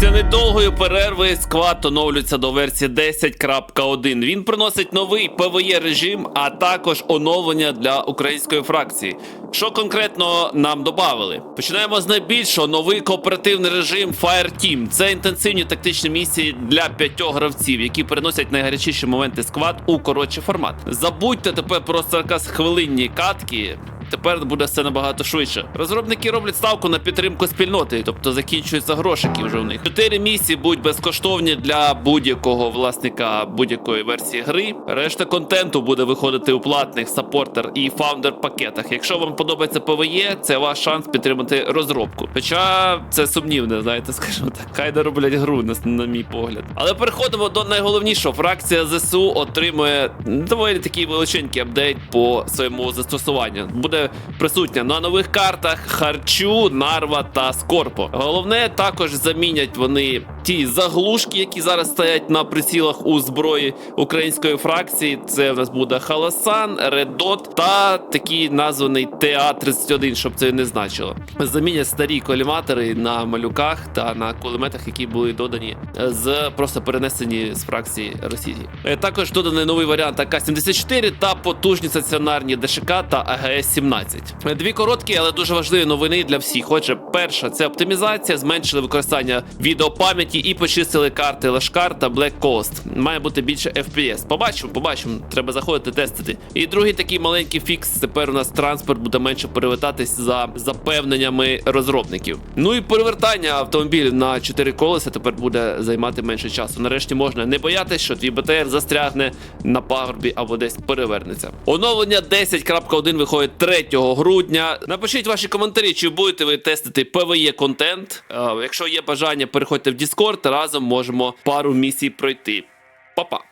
Після недовгої перерви склад оновлюється до версії 10.1. Він приносить новий PvE режим, а також оновлення для української фракції. Що конкретно нам додали? Починаємо з найбільшого новий кооперативний режим Fire Team. Це інтенсивні тактичні місії для п'ятьох гравців, які переносять найгарячіші моменти склад у коротший формат. Забудьте тепер про 40-хвилинні катки. Тепер буде все набагато швидше. Розробники роблять ставку на підтримку спільноти, тобто закінчуються грошики вже в них. Чотири місії будуть безкоштовні для будь-якого власника будь-якої версії гри. Решта контенту буде виходити у платних саппортер і фаундер пакетах. Якщо вам подобається PvE, це ваш шанс підтримати розробку. Хоча це сумнівне, знаєте, скажімо так. Хай не роблять гру, на, на мій погляд. Але переходимо до найголовнішого. Фракція ЗСУ отримує доволі такий величенький апдейт по своєму застосуванню. Буде присутня на нових картах Харчу, Нарва та Скорпо. Головне, також замінять вони ті заглушки, які зараз стоять на прицілах у зброї української фракції. Це в нас буде Халасан, Редот та такий названий TA-31, щоб це не значило. Замінять старі коліматори на малюках та на кулеметах, які були додані е, з просто перенесені з фракції Росії. Е, Також доданий новий варіант АК-74 та потужні стаціонарні ДШК та АГС-17. Е, Дві короткі, але дуже важливі новини для всіх. Отже, перша це оптимізація, зменшили використання відеопам'яті і почистили карти Лашкар та Black Coast. Має бути більше FPS. Побачимо, побачимо. Треба заходити тестити. І другий такий маленький фікс. Тепер у нас транспорт буде менше перевертатись за запевненнями розробників. Ну і перевертання автомобілів на 4 колеса тепер буде займати менше часу. Нарешті можна не боятись, що твій БТР застрягне на пагорбі або десь перевернеться. Оновлення 10.1 виходить 3 грудня. Напишіть ваші коментарі, чи будете ви тестити PvE контент. Е, Якщо є бажання, переходьте в Discord, Діскорд разом можемо пару місій пройти. Па-па!